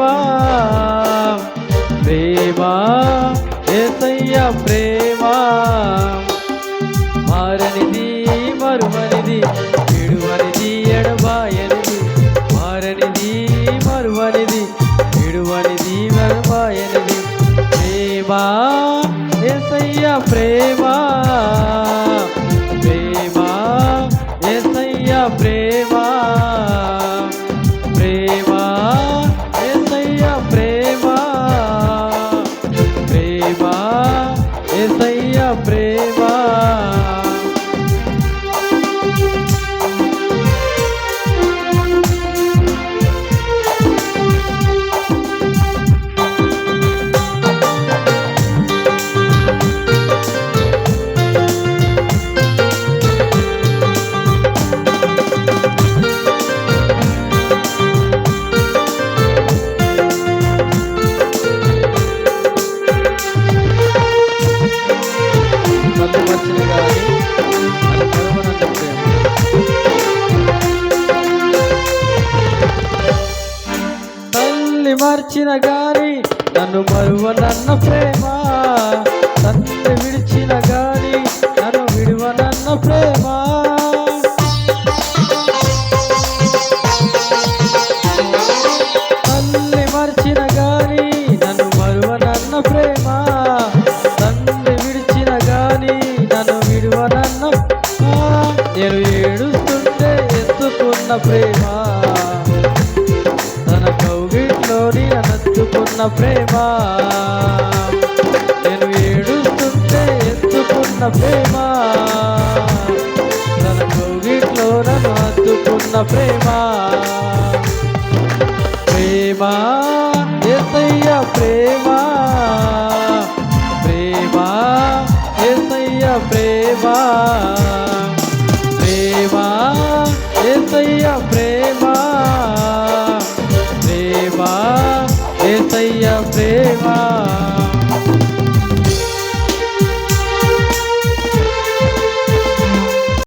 దేవా ప్రేమా ఏసయ్య ప్రేమా. మారనిది మరువనిది విడువనిది ఎడబాయనిది. మారనిది మరువనిది విడువనిది మరువాయనిది ప్రేమా ఏసయ్య ప్రేమ. ప్రేమ. మర్చిన గాని నన్ను మరువ నన్న ప్రేమ. తండ్రి విడిచిన గాని నన్ను విడువనన్న ప్రేమ. తల్లి మర్చిన గాని నన్ను మరువనన్న ప్రేమ. తండ్రి విడిచిన గాని నన్ను విడువ నన్న నేను ఏడుస్తుంటే ఎత్తుకున్న ప్రేమ. అనెత్తుకున్న ప్రేమ. నేను ఏడుస్తుంటే ఎత్తుకున్న ప్రేమ. తన కౌగిట్లో నన్ను అద్దుకున్న ప్రేమ. ప్రేమ ఎసయ్య ప్రేమ. ప్రేమ ఎసయ్య ప్రేమ. ప్రేమ ఎసయ్య ప్రేమ. ఏసయ్య ప్రేమ?